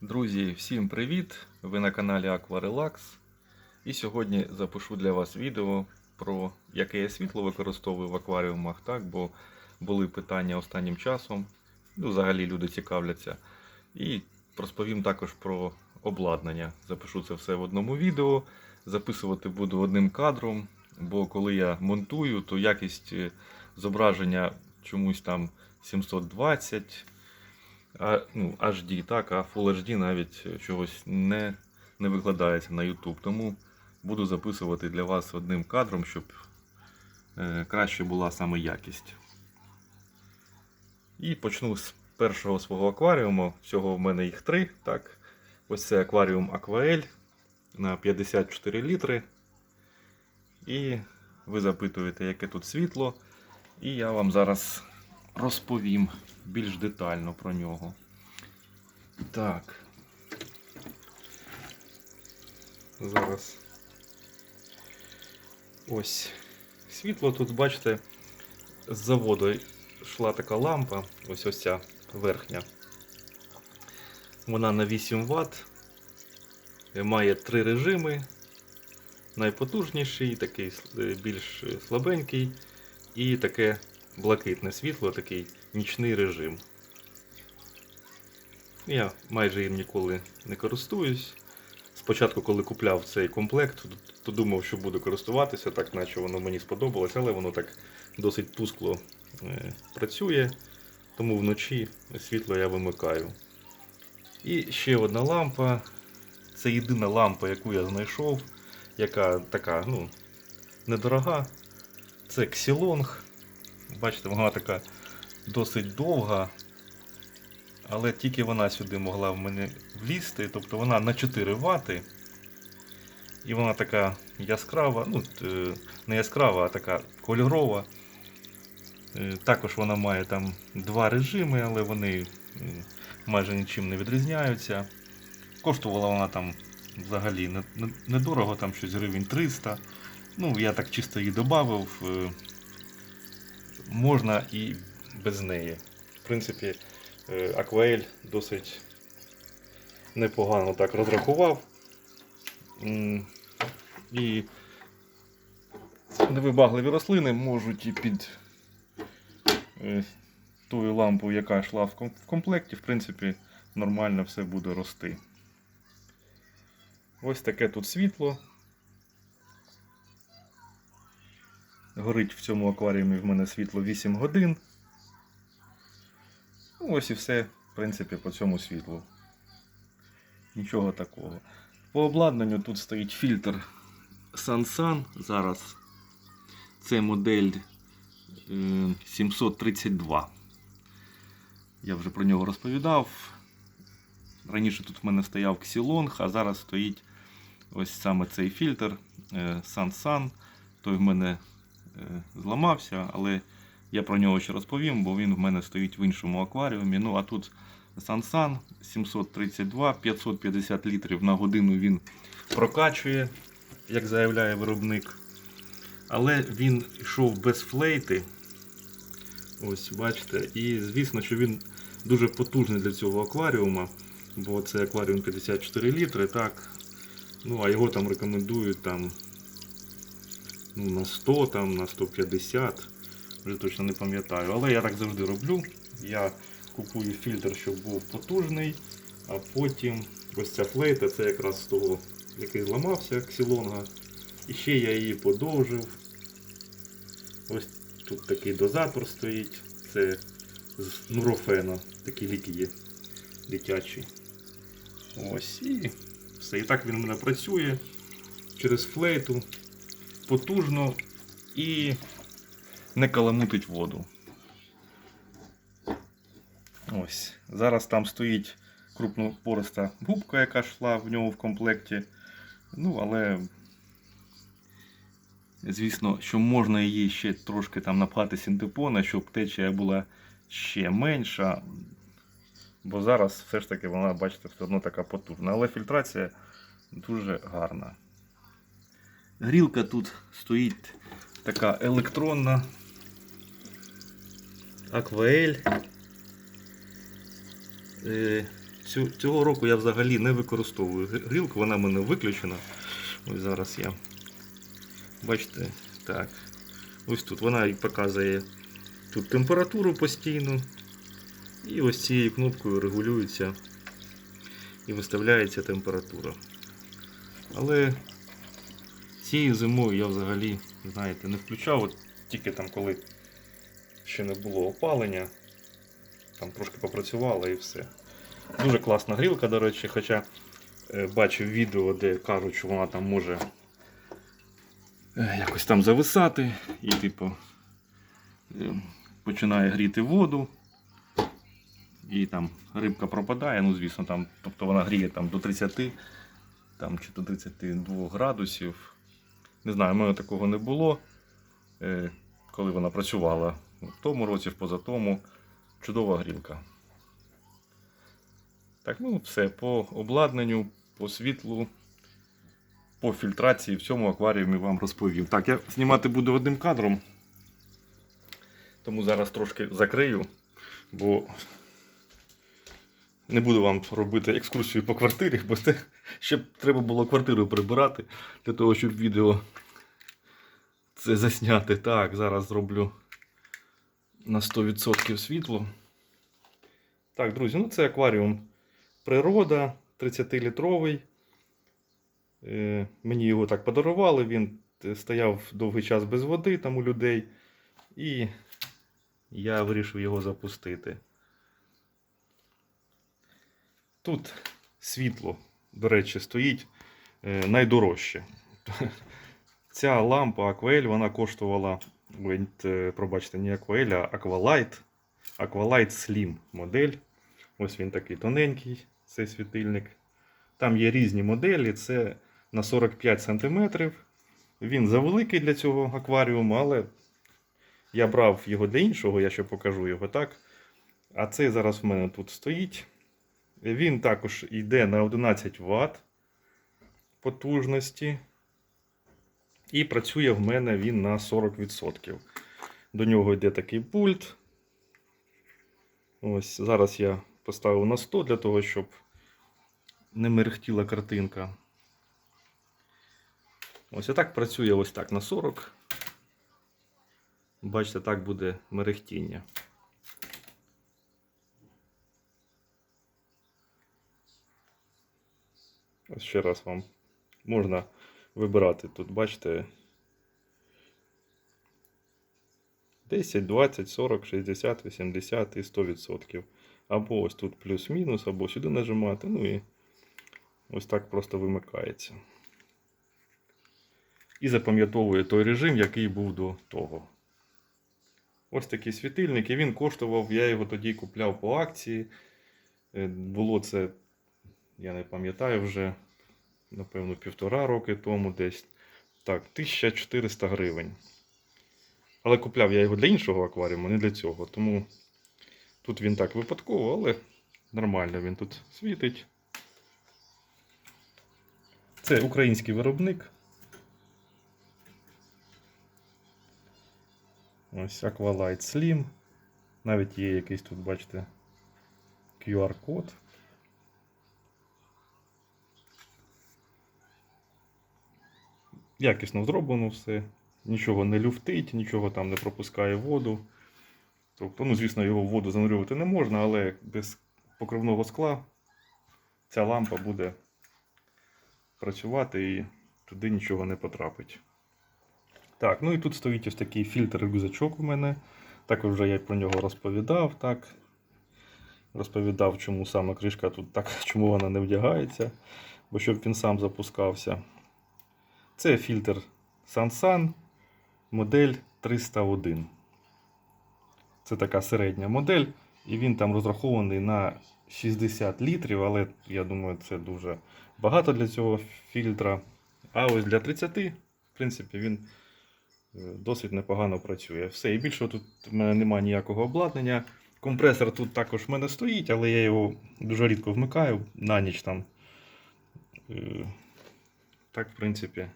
Друзі, всім привіт! Ви на каналі Relax. І сьогодні запишу для вас відео про яке я світло використовую в акваріумах, так, бо були питання останнім часом. Ну, взагалі люди цікавляться. І розповім також про обладнання. Запишу це все в одному відео. Записувати буду одним кадром, бо коли я монтую, то якість е, зображення чомусь там 720 а, ну, HD, так, а Full HD навіть чогось не, не викладається на YouTube. Тому буду записувати для вас одним кадром, щоб е, краще була саме якість. І почну з першого свого акваріуму. Всього в мене їх три. Так. Ось це акваріум Aquael на 54 літри. І ви запитуєте, яке тут світло. І я вам зараз розповім більш детально про нього. Так. Зараз. Ось. Світло тут, бачите, з заводу йшла така лампа, ось ось ця верхня. Вона на 8 Вт. Має три режими. Найпотужніший, такий е, більш слабенький, і таке блакитне світло, такий нічний режим. Я майже їм ніколи не користуюсь. Спочатку, коли купляв цей комплект, то- думав, що буду користуватися, так наче воно мені сподобалось, але воно так досить тускло е, працює, тому вночі світло я вимикаю. І ще одна лампа. Це єдина лампа, яку я знайшов, яка така, ну, недорога. Це Xilong. Бачите, вона така досить довга, але тільки вона сюди могла в мене влізти. Тобто вона на 4 Вт. І вона така яскрава, ну, е, не яскрава, а така кольорова. Е, Також вона має там два режими, але вони майже нічим не відрізняються. Коштувала вона там взагалі не- не- недорого, там щось гривень 300. Ну, я так чисто її додав. Можна і без неї. В принципі, е, Акваель досить непогано так розрахував. І невибагливі рослини можуть і під е, тою лампою, яка йшла в комплекті, в принципі, нормально все буде рости. Ось таке тут світло. Горить в цьому акваріумі в мене світло 8 годин. Ну, ось і все, в принципі, по цьому світлу. Нічого такого. По обладнанню тут стоїть фільтр Sansan. Зараз це модель е, 732. Я вже про нього розповідав. Раніше тут в мене стояв Xilong, а зараз стоїть ось саме цей фільтр е, Sansan. Той в мене е, зламався, але я про нього ще розповім, бо він в мене стоїть в іншому акваріумі. Ну а тут Sansan 732, 550 літрів на годину він прокачує, як заявляє виробник. Але він йшов без флейти. Ось, бачите, і звісно, що він дуже потужний для цього акваріума, бо це акваріум 54 літри, так. Ну, а його там рекомендують там ну, на 100, там, на 150, вже точно не пам'ятаю. Але я так завжди роблю. Я купую фільтр, щоб був потужний, а потім ось ця флейта, це якраз з того, який зламався ксілонга. І ще я її подовжив. Ось тут такий дозатор стоїть. Це з нурофена, такі ліки є дитячі. Ось і все. І так він у мене працює через флейту потужно і не каламутить воду. Ось. Зараз там стоїть крупнопориста губка, яка йшла в нього в комплекті. Ну, але, звісно, що можна її ще трошки там напхати синтепона, щоб течія була ще менша. Бо зараз все ж таки вона, бачите, все одно така потужна. Але фільтрація дуже гарна. Грілка тут стоїть така електронна. Акваель. Е, цього року я взагалі не використовую грілку, вона в мене виключена. Ось зараз я. Бачите, так. Ось тут вона показує тут температуру постійну. І ось цією кнопкою регулюється і виставляється температура. Але цією зимою я взагалі, знаєте, не включав, от тільки там, коли ще не було опалення, там трошки попрацювала і все. Дуже класна грілка, до речі, хоча е, бачив відео, де кажуть, що вона там може е, якось там зависати і, типу, е, починає гріти воду. І там рибка пропадає, ну звісно, там, тобто вона гріє там до 30 там, чи до 32 градусів. Не знаю, в мене такого не було, коли вона працювала в тому році, в позатому. Чудова грілка. Так, ну все, по обладнанню, по світлу, по фільтрації в цьому акваріумі вам розповів. Так, я знімати буду одним кадром. Тому зараз трошки закрию, бо не буду вам робити екскурсію по квартирі, бо це ще треба було квартиру прибирати для того, щоб відео це засняти. Так, зараз зроблю на 100% світло. Так, друзі, ну це акваріум природа 30-літровий. Е, Мені його так подарували. Він е, стояв довгий час без води там у людей. І я вирішив його запустити. Тут світло, до речі, стоїть е, найдорожче. Ця лампа Aquael, вона коштувала, пробачте, не Aquael, а Aqualight. Aqualight Slim модель. Ось він такий тоненький, цей світильник. Там є різні моделі, це на 45 см. Він завеликий для цього акваріуму, але я брав його для іншого, я ще покажу його так. А цей зараз в мене тут стоїть. Він також йде на 11 Вт потужності. І працює в мене він на 40%. До нього йде такий пульт. Ось зараз я поставив на 100 для того, щоб не мерехтіла картинка. Ось так працює ось так на 40. Бачите, так буде мерехтіння. Ось ще раз вам можна вибирати тут, бачите. 10, 20, 40, 60, 80 і 100%. Або ось тут плюс-мінус, або сюди нажимати. Ну і ось так просто вимикається. І запам'ятовує той режим, який був до того. Ось такий світильник, і він коштував, я його тоді купляв по акції. Е, Було це, я не пам'ятаю вже, напевно, півтора роки тому десь. Так, 1400 гривень. Але купляв я його для іншого акваріуму, не для цього. Тому тут він так випадково, але нормально він тут світить. Це український виробник. Ось Aqualight Slim. Навіть є якийсь тут, бачите, QR-код. Якісно зроблено все. Нічого не люфтить, нічого там не пропускає воду. Тобто, ну, звісно, його в воду занурювати не можна, але без покривного скла ця лампа буде працювати і туди нічого не потрапить. Так, ну і тут стоїть ось такий фільтр рюкзачок у мене. Також вже я про нього розповідав. так. Розповідав, чому саме кришка тут так, чому вона не вдягається, бо щоб він сам запускався. Це фільтр Sansan модель 301. Це така середня модель, і він там розрахований на 60 літрів, але я думаю, це дуже багато для цього фільтра. А ось для 30, в принципі, він е, досить непогано працює. Все, і більше тут в мене немає ніякого обладнання. Компресор тут також в мене стоїть, але я його дуже рідко вмикаю на ніч там. Е, Так, в принципі.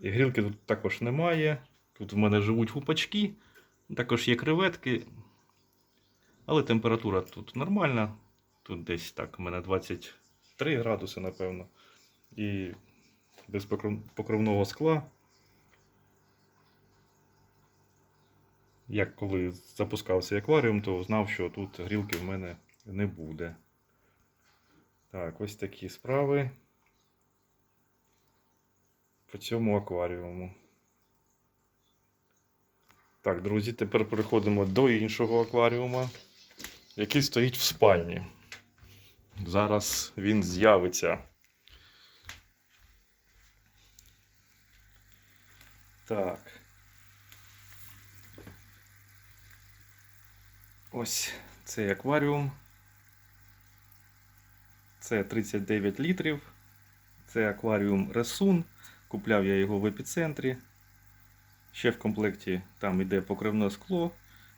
І грілки тут також немає. Тут в мене живуть гупачки, також є креветки. Але температура тут нормальна. Тут десь так, у мене 23 градуси, напевно. І без покров- покровного скла. Як коли запускав цей акваріум, то знав, що тут грілки в мене не буде. Так, ось такі справи по цьому акваріуму. Так, друзі, тепер переходимо до іншого акваріума, який стоїть в спальні. Зараз він з'явиться. Так. Ось цей акваріум. Це 39 літрів. Це акваріум Ресун. Купляв я його в епіцентрі. Ще в комплекті там йде покривне скло.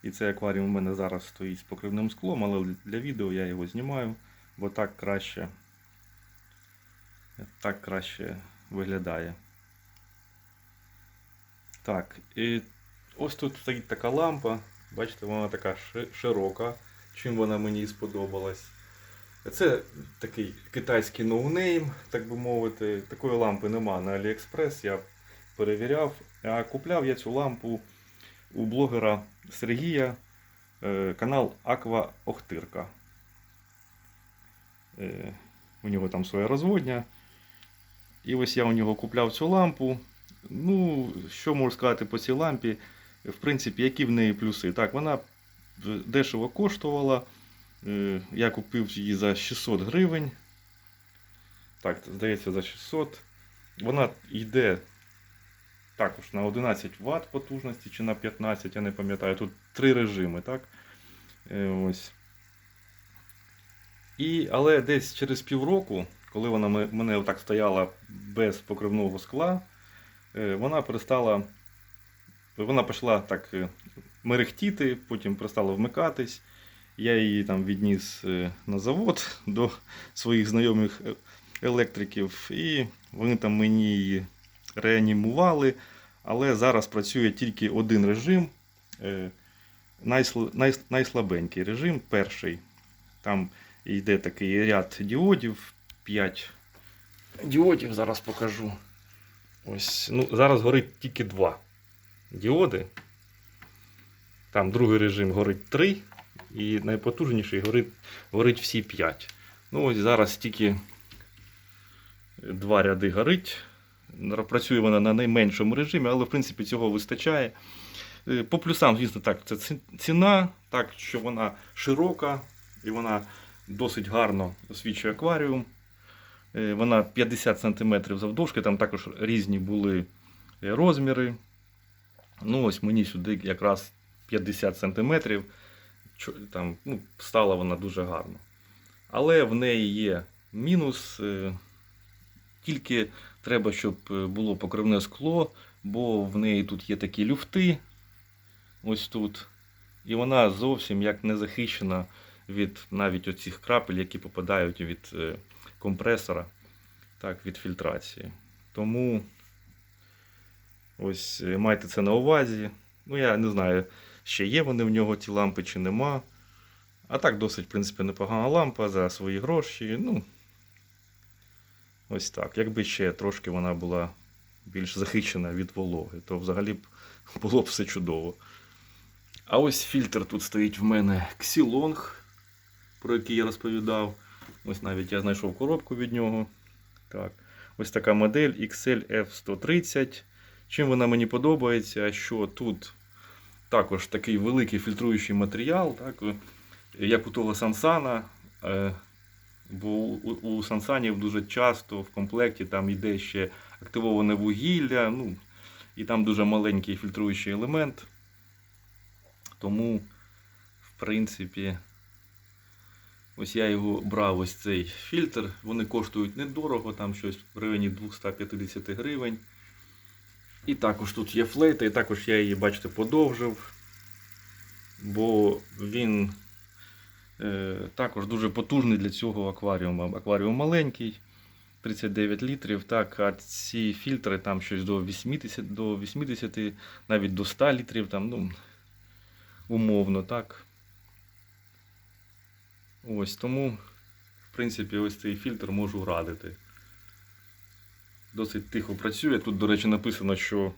І цей акваріум у мене зараз стоїть з покривним склом, але для відео я його знімаю, бо так краще, так краще виглядає. Так, і ось тут стоїть така лампа. Бачите, вона така широка, чим вона мені сподобалась. Це такий китайський ноунейм, так би мовити. Такої лампи нема на AliExpress, я перевіряв. А купляв я цю лампу у блогера Сергія, е, канал Аква Охтирка. Е, У нього там своя розводня. І ось я у нього купляв цю лампу. Ну, що можу сказати по цій лампі? В принципі, які в неї плюси? Так, вона дешево коштувала. Е, Я купив її за 600 гривень. Так, здається, за 600. Вона йде також на 11 Вт потужності чи на 15, я не пам'ятаю. Тут три режими, так? Е, Ось. І, але десь через півроку, коли вона мене отак стояла без покривного скла, е, вона перестала. Вона почала так мерехтіти, потім перестала вмикатись. Я її там відніс е, на завод до своїх знайомих е, електриків, і вони там мені її реанімували. Але зараз працює тільки один режим. е, найсл- най- найслабенький режим, перший. Там йде такий ряд діодів, 5 діодів, зараз покажу. Ось, ну, зараз горить тільки два діоди. Там другий режим горить 3, і найпотужніший горить, горить всі 5. Ну, ось зараз тільки два ряди горить. Працює вона на найменшому режимі, але в принципі цього вистачає. Е, По плюсам, звісно, так, це ціна, так, що вона широка і вона досить гарно освічує акваріум. Е, Вона 50 см завдовжки, там також різні були е, розміри. Ну, ось мені сюди якраз 50 см. Там, ну, стала вона дуже гарно. Але в неї є мінус. е, Тільки треба, щоб е, було покривне скло, бо в неї тут є такі люфти. Ось тут. І вона зовсім як не захищена від навіть оцих крапель, які попадають від е, компресора, так, від фільтрації. Тому ось майте це на увазі. Ну, я не знаю, ще є вони в нього ті лампи чи нема. А так досить, в принципі, непогана лампа за свої гроші. Ну, ось так. Якби ще трошки вона була більш захищена від вологи, то взагалі б було б все чудово. А ось фільтр тут стоїть в мене Xilong, про який я розповідав. Ось навіть я знайшов коробку від нього. Так. Ось така модель XL F130. Чим вона мені подобається, що тут також такий великий фільтруючий матеріал, так, як у того Сансана. е, Бо у, Сансанів дуже часто в комплекті там йде ще активоване вугілля, ну, і там дуже маленький фільтруючий елемент. Тому, в принципі, ось я його брав ось цей фільтр. Вони коштують недорого, там щось в районі 250 гривень. І також тут є флейта, і також я її, бачите, подовжив. Бо він е, також дуже потужний для цього акваріуму. Акваріум маленький, 39 літрів. Так, а ці фільтри там щось до 80, до 80 навіть до 100 літрів. Там, ну, умовно, так. Ось тому, в принципі, ось цей фільтр можу радити. Досить тихо працює. Тут, до речі, написано, що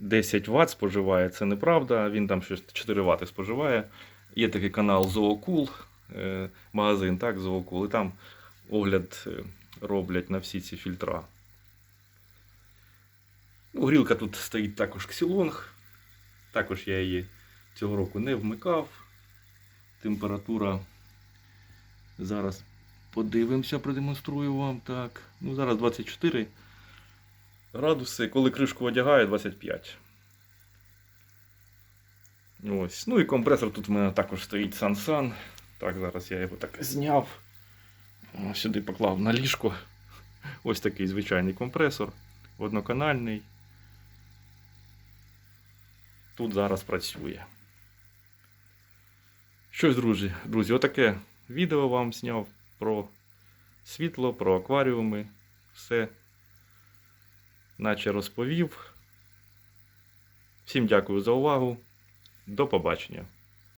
10 Вт споживає. Це неправда. Він там щось 4 Вт споживає. Є такий канал Zookul, е, магазин, так, Zookul, і там огляд е, роблять на всі ці фільтра. Ну, грілка тут стоїть також Xilong. Також я її цього року не вмикав. Температура. Зараз подивимося, продемонструю вам так. Ну, зараз 24 градуси. Коли кришку одягаю, 25. Ось. Ну і компресор тут в мене також стоїть Sansan. Так, зараз я його так зняв. Сюди поклав на ліжко. Ось такий звичайний компресор. Одноканальний. Тут зараз працює. Щось, друзі, друзі, отаке відео вам зняв про світло, про акваріуми. Все, наче розповів. Всім дякую за увагу. До побачення.